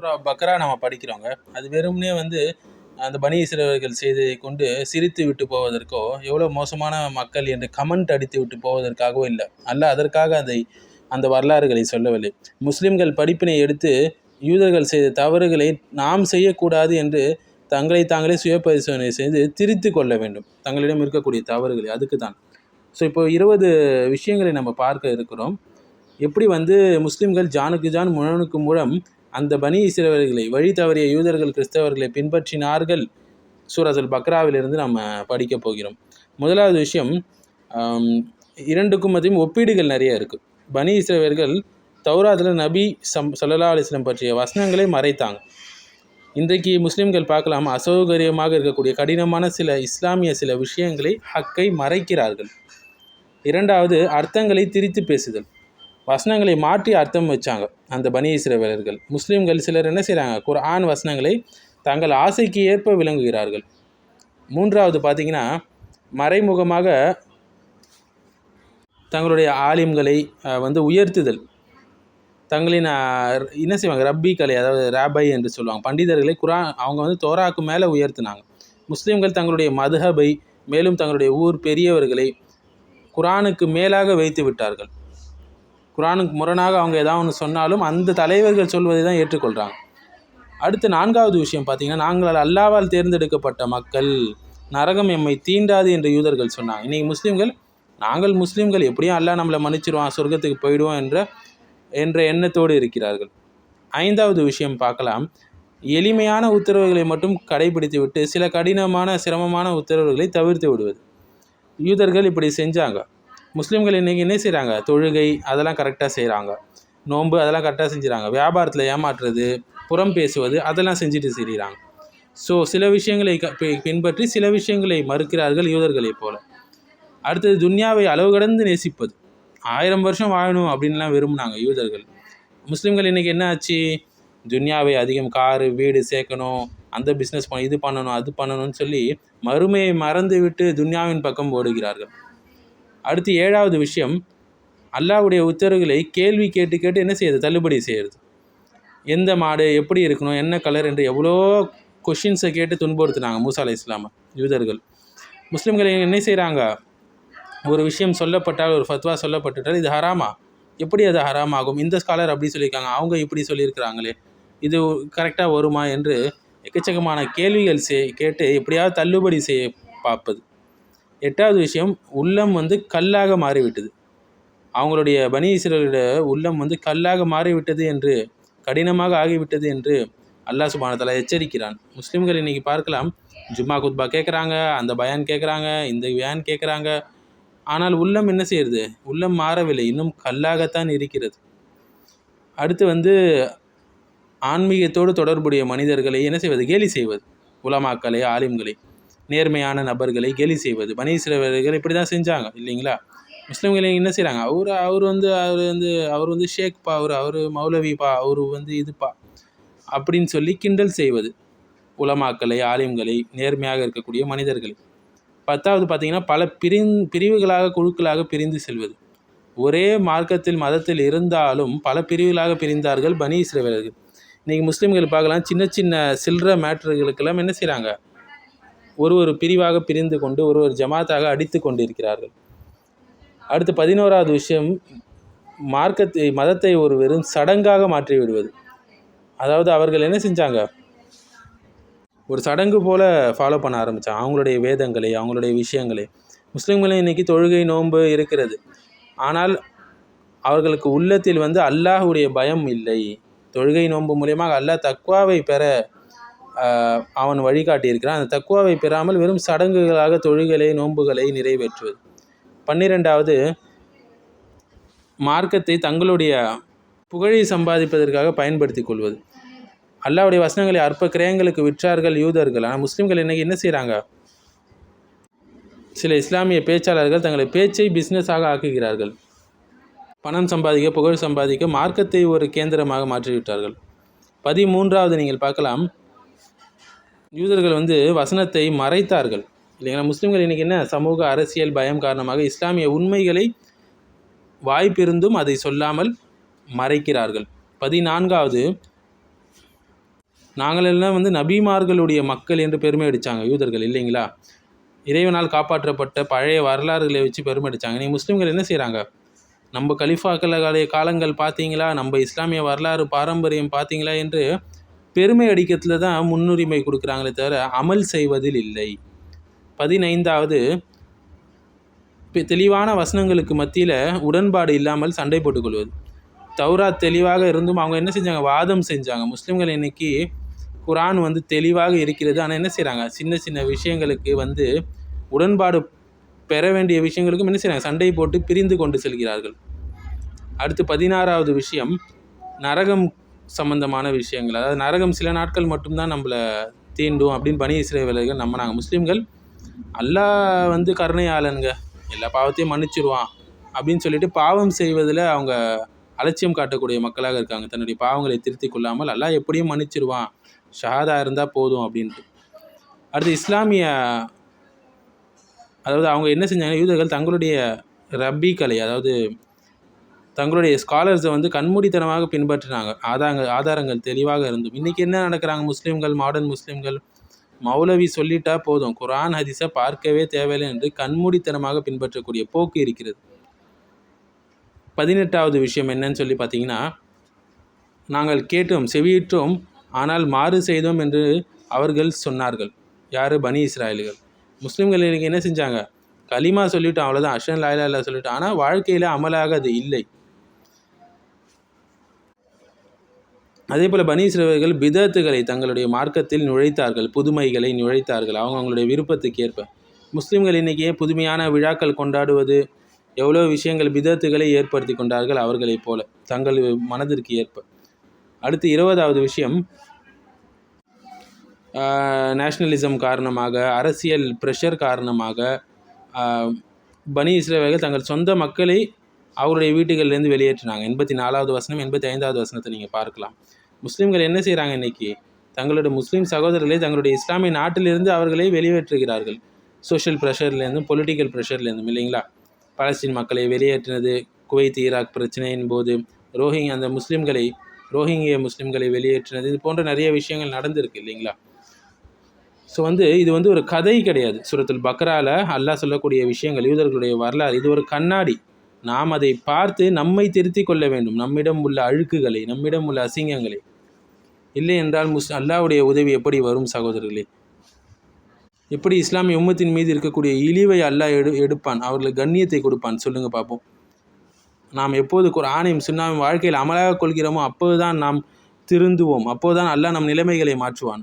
சூரா பக்ரா நம்ம படிக்கிறோங்க. அது வெறுமனே வந்து அந்த பனி இஸ்ரவேலர்கள் செய்ததை கொண்டு சிரித்து விட்டு போவதற்கோ எவ்வளோ மோசமான மக்கள் என்று கமெண்ட் அடித்து விட்டு போவதற்காகவோ இல்லை. அல்ல அதற்காக அதை அந்த வரலாறுகளை சொல்லவில்லை. முஸ்லிம்கள் படிப்பினை எடுத்து யூதர்கள் செய்த தவறுகளை நாம் செய்யக்கூடாது என்று தங்களை தாங்களே சுய பரிசோதனை செய்து திரித்து கொள்ள வேண்டும். தங்களிடம் இருக்கக்கூடிய தவறுகளை அதுக்கு தான் ஸோ இப்போ இருபது விஷயங்களை நம்ம பார்க்க இருக்கிறோம். எப்படி வந்து முஸ்லிம்கள் ஜானுக்கு ஜான் முழனுக்கு முழம் அந்த பனி இஸ்ரவேலர்களை வழி தவறிய யூதர்கள் கிறிஸ்தவர்களை பின்பற்றினார்கள். சூரசல் பக்ராவிலிருந்து நம்ம படிக்க போகிறோம். முதலாவது விஷயம் இரண்டுக்கும் மத்தியும் ஒப்பீடுகள் நிறைய இருக்குது பனி இஸ்ரவேலர்கள் தௌராத்தில் நபி சம் சல்லா அலிஸ்லம் பற்றிய வசனங்களை மறைத்தாங்க. இன்றைக்கு முஸ்லீம்கள் பார்க்கலாம் அசௌகரியமாக இருக்கக்கூடிய கடினமான சில இஸ்லாமிய சில விஷயங்களை ஹக்கை மறைக்கிறார்கள். இரண்டாவது அர்த்தங்களை திரித்து பேசுதல். வசனங்களை மாற்றி அர்த்தம் வச்சாங்க. அந்த பனி இஸ்ரவேலர்கள். முஸ்லீம்கள் சிலர் என்ன செய்கிறாங்க குர்ஆன் வசனங்களை தங்கள் ஆசைக்கு ஏற்ப விளங்குகிறார்கள். மூன்றாவது பார்த்தீங்கன்னா மறைமுகமாக தங்களுடைய ஆலிம்களை வந்து உயர்த்துதல். தங்களின் என்ன செய்வாங்க? ரப்பி கலை அதாவது ராபை என்று சொல்லுவாங்க. பண்டிதர்களை குரான் அவங்க வந்து தோராக்கு மேலே உயர்த்தினாங்க. முஸ்லீம்கள் தங்களுடைய மதுஹபை மேலும் தங்களுடைய ஊர் பெரியவர்களை குரானுக்கு மேலாக வைத்து விட்டார்கள். குரானுக்கு முரணாக அவங்க ஏதாவது ஒன்று சொன்னாலும் அந்த தலைவர்கள் சொல்வதை தான் ஏற்றுக்கொள்கிறாங்க அடுத்து நான்காவது விஷயம் பார்த்தீங்கன்னா நாங்கள் அல்லாவால் தேர்ந்தெடுக்கப்பட்ட மக்கள் நரகம் எம்மை தீண்டாது என்று யூதர்கள் சொன்னாங்க. இன்றைக்கி முஸ்லீம்கள் நாங்கள் முஸ்லீம்கள் எப்படியும் அல்லாஹ் நம்மளை மன்னிச்சிருவான் சொர்க்கத்துக்கு போயிடுவோம் என்ற என்ற எண்ணத்தோடு இருக்கிறார்கள். ஐந்தாவது விஷயம் பார்க்கலாம். எளிமையான உத்தரவுகளை மட்டும் கடைபிடித்து விட்டு சில கடினமான சிரமமான உத்தரவுகளை தவிர்த்து விடுவது. யூதர்கள் இப்படி செஞ்சாங்க. முஸ்லீம்கள் இன்றைக்கி என்ன செய்கிறாங்க தொழுகை அதெல்லாம் கரெக்டாக செய்கிறாங்க நோன்பு அதெல்லாம் கரெக்டாக செஞ்சுறாங்க. வியாபாரத்தில் ஏமாற்றுறது புறம் பேசுவது அதெல்லாம் செஞ்சுட்டு செய்கிறாங்க ஸோ சில விஷயங்களை க- பின்பற்றி சில விஷயங்களை மறுக்கிறார்கள் யூதர்களைப் போல. அடுத்தது துன்யாவை அளவு கடந்து நேசிப்பது. ஆயிரம் வருஷம் வாழணும் அப்படின்லாம் விரும்புனாங்க யூதர்கள். முஸ்லீம்கள் இன்றைக்கி என்ன ஆச்சு? துன்யாவை அதிகம் காரு வீடு சேர்க்கணும் அந்த பிஸ்னஸ் பண்ண இது பண்ணணும் அது பண்ணணும்னு சொல்லி மறுமையை மறந்து விட்டு துன்யாவின் பக்கம் ஓடுகிறார்கள். அடுத்து ஏழாவது விஷயம் அல்லாஹ்வுடைய உத்தரவுகளை கேள்வி கேட்டு கேட்டு என்ன செய்யுது? தள்ளுபடி செய்கிறது எந்த மாடு எப்படி இருக்கணும் என்ன கலர் என்று எவ்வளோ கொஷின்ஸை கேட்டு துன்புறுத்தினாங்க மூசா அலை இஸ்லாமை யூதர்கள். முஸ்லீம்கள் என்ன செய்கிறாங்க ஒரு விஷயம் சொல்லப்பட்டால் ஒரு ஃபத்வா சொல்லப்பட்டுட்டால் இது ஹராமா? எப்படி அது ஹராம் ஆகும் இந்த ஸ்காலர் அப்படி சொல்லியிருக்காங்க அவங்க இப்படி சொல்லியிருக்கிறாங்களே இது கரெக்டாக வருமா என்று எக்கச்சக்கமான கேள்விகள் செய் கேட்டு எப்படியாவது தள்ளுபடி செய்ய பார்ப்பது. எட்டாவது விஷயம் உள்ளம் வந்து கல்லாக மாறிவிட்டது. அவங்களுடைய பனி இஸ்ரேலுடைய உள்ளம் வந்து கல்லாக மாறிவிட்டது என்று கடினமாக ஆகிவிட்டது என்று அல்லாஹ் சுபானத்தலா எச்சரிக்கிறான். முஸ்லீம்கள் இன்னைக்கு பார்க்கலாம் ஜும்மா குத்பா கேட்குறாங்க அந்த பயான் கேட்குறாங்க இந்த வியான் கேட்குறாங்க ஆனால் உள்ளம் என்ன செய்யறது உள்ளம் மாறவில்லை இன்னும் கல்லாகத்தான் இருக்கிறது. அடுத்து வந்து ஆன்மீகத்தோடு தொடர்புடைய மனிதர்களை என்ன செய்வது? கேலி செய்வது. உலமாக்களை ஆலிம்களை. நேர்மையான நபர்களை கேலி செய்வது. பனி இஸ்ரவேலர்கள் இப்படி தான் செஞ்சாங்க இல்லைங்களா? முஸ்லீம்கள் என்ன செய்கிறாங்க அவர் அவர் வந்து அவர் வந்து அவர் வந்து ஷேக்பா அவர் அவர் மௌலவிப்பா அவர் வந்து இதுப்பா அப்படின்னு சொல்லி கிண்டல் செய்வது. உலமாக்களை ஆலிம்களை நேர்மையாக இருக்கக்கூடிய மனிதர்களை. பத்தாவது பார்த்தீங்கன்னா பல பிரிந் பிரிவுகளாக குழுக்களாக பிரிந்து செல்வது. ஒரே மார்க்கத்தில் மதத்தில் இருந்தாலும் பல பிரிவுகளாக பிரிந்தார்கள் பனி இஸ்ரவேலர்கள் இன்றைக்கி முஸ்லீம்கள் பார்க்கலாம் சின்ன சின்ன சில்லற மேட்டர்களுக்கெல்லாம் என்ன செய்கிறாங்க ஒரு ஒரு பிரிவாக பிரிந்து கொண்டு ஒரு ஒரு ஜமாத்தாக அடித்து கொண்டிருக்கிறார்கள். அடுத்து பதினோராவது விஷயம் மார்க்கத்தை மதத்தை ஒரு வெறும் சடங்காக மாற்றி விடுவது. அதாவது அவர்கள் என்ன செஞ்சாங்க? ஒரு சடங்கு போல் ஃபாலோ பண்ண ஆரம்பித்தான் அவங்களுடைய வேதங்களை அவங்களுடைய விஷயங்களை. முஸ்லீம்களும் இன்றைக்கி தொழுகை நோன்பு இருக்கிறது. ஆனால் அவர்களுக்கு உள்ளத்தில் வந்து அல்லாஹுடைய பயம் இல்லை. தொழுகை நோன்பு மூலியமாக அல்லாஹ் தக்வாவை பெற அவன் வழிகாட்டியிருக்கிறான். அந்த தக்குவாவை பெறாமல் வெறும் சடங்குகளாக தொழுகளை நோன்புகளை நிறைவேற்றுவது. பன்னிரெண்டாவது மார்க்கத்தை தங்களுடைய புகழை சம்பாதிப்பதற்காக பயன்படுத்தி கொள்வது. அல்லாவுடைய வசனங்களை அற்ப கிரயங்களுக்கு விற்றார்கள் யூதர்கள். ஆனால் முஸ்லீம்கள் இன்னைக்கு என்ன செய்கிறாங்க சில இஸ்லாமிய பேச்சாளர்கள் தங்களை பேச்சை பிஸ்னஸாக ஆக்குகிறார்கள். பணம் சம்பாதிக்க புகழ் சம்பாதிக்க மார்க்கத்தை ஒரு கேந்திரமாக மாற்றிவிட்டார்கள். பதிமூன்றாவது நீங்கள் பார்க்கலாம். யூதர்கள் வந்து வசனத்தை மறைத்தார்கள். இல்லைங்களா? முஸ்லீம்கள் இன்றைக்கி என்ன? சமூக அரசியல் பயம் காரணமாக இஸ்லாமிய உண்மைகளை வாய்ப்பிருந்தும் அதை சொல்லாமல் மறைக்கிறார்கள். பதினான்காவது நாங்களெல்லாம் வந்து நபிமார்களுடைய மக்கள் என்று பெருமை அடித்தாங்க யூதர்கள் இல்லைங்களா? இறைவனால் காப்பாற்றப்பட்ட பழைய வரலாறுகளை வச்சு பெருமை அடித்தாங்க நீ முஸ்லீம்கள் என்ன செய்கிறாங்க நம்ம கலிஃபாக்களுடைய காலங்கள் பார்த்தீங்களா? நம்ம இஸ்லாமிய வரலாறு பாரம்பரியம் பார்த்தீங்களா? என்று பெருமை அடிக்கிறதுல தான் முன்னுரிமை கொடுக்குறாங்களே தவிர அமல் செய்வதில் இல்லை. பதினைந்தாவது தெளிவான வசனங்களுக்கு மத்தியில் உடன்பாடு இல்லாமல் சண்டை போட்டுக்கொள்வது. தௌரா தெளிவாக இருந்தும் அவங்க என்ன செஞ்சாங்க? வாதம் செஞ்சாங்க. முஸ்லீம்கள் இன்னைக்கு குரான் வந்து தெளிவாக இருக்கிறது. ஆனால் என்ன செய்கிறாங்க சின்ன சின்ன விஷயங்களுக்கு வந்து உடன்பாடு பெற வேண்டிய விஷயங்களுக்கும் என்ன செய்கிறாங்க சண்டை போட்டு பிரிந்து கொண்டு செல்கிறார்கள். அடுத்து பதினாறாவது விஷயம் நரகம் சம்பந்தமான விஷயங்கள். அதாவது நரகம் சில நாட்கள் மட்டும்தான் நம்மளை தீண்டும் அப்படின்னு பனி இஸ்ரேலர்கள் நம்பினாங்க. முஸ்லீம்கள் அல்லாஹ் வந்து கருணையாளனுங்க. எல்லா பாவத்தையும் மன்னிச்சிருவான். அப்படின்னு சொல்லிட்டு பாவம் செய்வதில் அவங்க அலட்சியம் காட்டக்கூடிய மக்களாக இருக்காங்க. தன்னுடைய பாவங்களை திருத்தி கொள்ளாமல் அல்லாஹ் எப்படியும் மன்னிச்சிருவான். ஷஹாதா இருந்தால் போதும் அப்படின்ட்டு. அடுத்து இஸ்லாமிய அதாவது அவங்க என்ன செஞ்சாங்க? யூதர்கள் தங்களுடைய ரப்பி கலை அதாவது தங்களுடைய ஸ்காலர்ஸை வந்து கண்மூடித்தனமாக பின்பற்றினாங்க. ஆதாரங்கள் ஆதாரங்கள் தெளிவாக இருந்தும். இன்றைக்கி என்ன நடக்கிறாங்க முஸ்லீம்கள் மாடர்ன் முஸ்லீம்கள்? மௌலவி சொல்லிட்டா போதும். குரான் ஹதீஸை பார்க்கவே தேவையில்லை என்று கண்மூடித்தனமாக பின்பற்றக்கூடிய போக்கு இருக்கிறது. பதினெட்டாவது விஷயம் என்னன்னு சொல்லி பார்த்தீங்கன்னா நாங்கள் கேட்டோம் செவியிட்டோம் ஆனால் மாறு செய்தோம் என்று அவர்கள் சொன்னார்கள். யார்? பனி இஸ்ராயல்கள். முஸ்லீம்கள் இன்றைக்கி என்ன செஞ்சாங்க? கலிமா சொல்லிவிட்டோம் அவ்வளோதான் அஷன் லாயிலா சொல்லிவிட்டோம் ஆனால் வாழ்க்கையில் அமலாக அது இல்லை. அதே போல் பனி இஸ்ரவேலர்கள் பிதத்துகளை தங்களுடைய மார்க்கத்தில் நுழைத்தார்கள் புதுமைகளை நுழைத்தார்கள். அவங்க அவங்களுடைய விருப்பத்துக்கு ஏற்ப. முஸ்லீம்கள் இன்றைக்கி புதுமையான விழாக்கள் கொண்டாடுவது? எவ்வளோ விஷயங்கள் பிதத்துகளை ஏற்படுத்தி கொண்டார்கள் அவர்களைப் போல தங்கள் மனதிற்கு ஏற்ப. அடுத்து இருபதாவது விஷயம் நேஷ்னலிசம் காரணமாக அரசியல் ப்ரெஷர் காரணமாக பனி இஸ்ரேலர்கள் தங்கள் சொந்த மக்களை அவருடைய வீட்டுகள்லேருந்து வெளியேற்றினாங்க. எண்பத்தி நாலாவது வசனம் எண்பத்தி ஐந்தாவது வசனத்தை நீங்கள் பார்க்கலாம். முஸ்லீம்கள் என்ன செய்கிறாங்க இன்றைக்கி தங்களுடைய முஸ்லீம் சகோதரர்களை தங்களுடைய இஸ்லாமிய நாட்டிலிருந்து அவர்களை வெளியேற்றுகிறார்கள். சோஷியல் ப்ரெஷர்லேருந்தும் பொலிட்டிக்கல் ப்ரெஷர்லேருந்தும் இல்லைங்களா? பாலஸ்தீன் மக்களை வெளியேற்றினது குவைத் ஈராக் பிரச்சனையின் போது ரோஹிங் அந்த முஸ்லீம்களை ரோஹிங்கிய முஸ்லீம்களை வெளியேற்றினது இது போன்ற நிறைய விஷயங்கள் நடந்திருக்கு இல்லைங்களா? ஸோ வந்து இது வந்து ஒரு கதை கிடையாது. சுரத்துல் பக்ரால அல்லாஹ் சொல்லக்கூடிய விஷயங்கள் யூதர்களுடைய வரலாறு இது ஒரு கண்ணாடி. நாம் அதை பார்த்து நம்மை திருத்தி கொள்ள வேண்டும். நம்மிடம் உள்ள அழுக்குகளை நம்மிடம் உள்ள அசிங்கங்களை இல்லை என்றால் முஸ் அல்லாவுடைய உதவி எப்படி வரும் சகோதரர்களே? எப்படி இஸ்லாமிய உம்மத்தின் மீது இருக்கக்கூடிய இழிவை அல்லாஹ் எடு எடுப்பான் அவர்களுக்கு கண்ணியத்தை கொடுப்பான் சொல்லுங்கள் பார்ப்போம் நாம் எப்போது ஆணையும் சுன்னாவையும் வாழ்க்கையில் அமலாக கொள்கிறோமோ அப்போதுதான் நாம் திருந்துவோம் அப்போதுதான் அல்லாஹ் நம் நிலைமைகளை மாற்றுவான்.